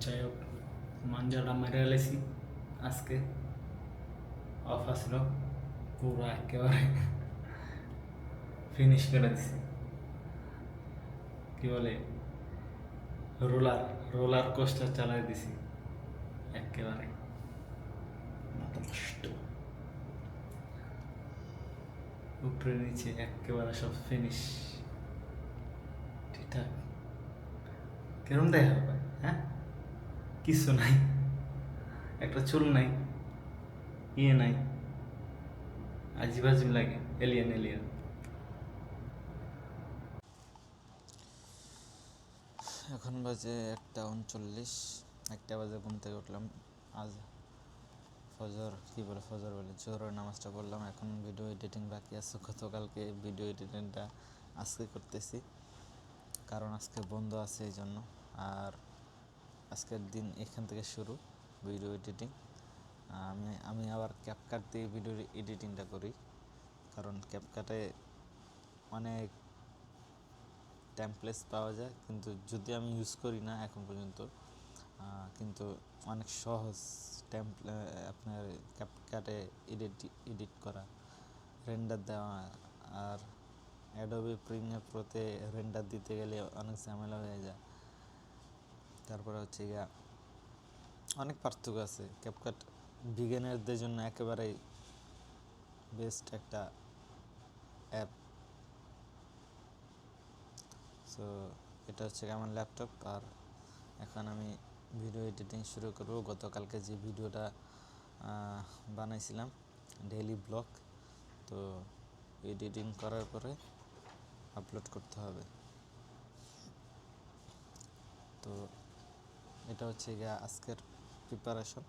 যাই হোক মাঞ্জাটা মেরে এলেছি আজকে অফ আসলো। পুরো একেবারে ফিনিশ করে দিছি। কি বলে? রোলার রোলার কোস্টার চালাই দিছি। একেবারে উপরে নিচে একেবারে সব ফিনিশ ঠিকঠাক। কিরম দেখা? কিছু নাই। একটা চুল নাই ইয়ে নাই। আজিব আজিব লাগে এলিয়েন এলিয়েন এখন বাজে একটা উনচল্লিশ, একটা বাজে ঘুম থেকে উঠলাম। আজ ফজর, কী বলে ফজর বলে? জোহরের নামাজটা পড়লাম, এখন ভিডিও এডিটিং বাকি আছে। গতকালকে ভিডিও এডিটিংটা আজকে করতেছি, কারণ আজকে বন্ধ আছে এই জন্য। আর আজকের দিন এখান থেকে শুরু ভিডিও এডিটিং আমি আমি আবার ক্যাপকাট দিয়ে ভিডিও এডিটিংটা করি। কারণ ক্যাপকাটে অনেক টেমপ্লেটস পাওয়া যায়, কিন্তু যদি আমি ইউজ করি না এখন পর্যন্ত কিন্তু অনেক সহজ টেমপ্লে আপনার ক্যাপকাটে এডিট এডিট করা রেন্ডার দেওয়া, আর অ্যাডোবি প্রিমিয়ার প্রোতে রেন্ডার দিতে গেলে অনেক ঝামেলা হয়ে যায়। তারপরে হচ্ছে গিয়া অনেক পার্থক্য আছে। ক্যাপকাট বিগিনারদের জন্য একেবারেই বেস্ট একটা অ্যাপ সো এটা হচ্ছে আমার ল্যাপটপ আর এখন আমি ভিডিও এডিটিং শুরু করব। গতকালকে যে ভিডিওটা বানাইছিলাম ডেইলি ব্লগ তো এডিটিং করার পরে আপলোড করতে হবে। তো এটা হচ্ছে গিয়ে আজকের প্রিপারেশন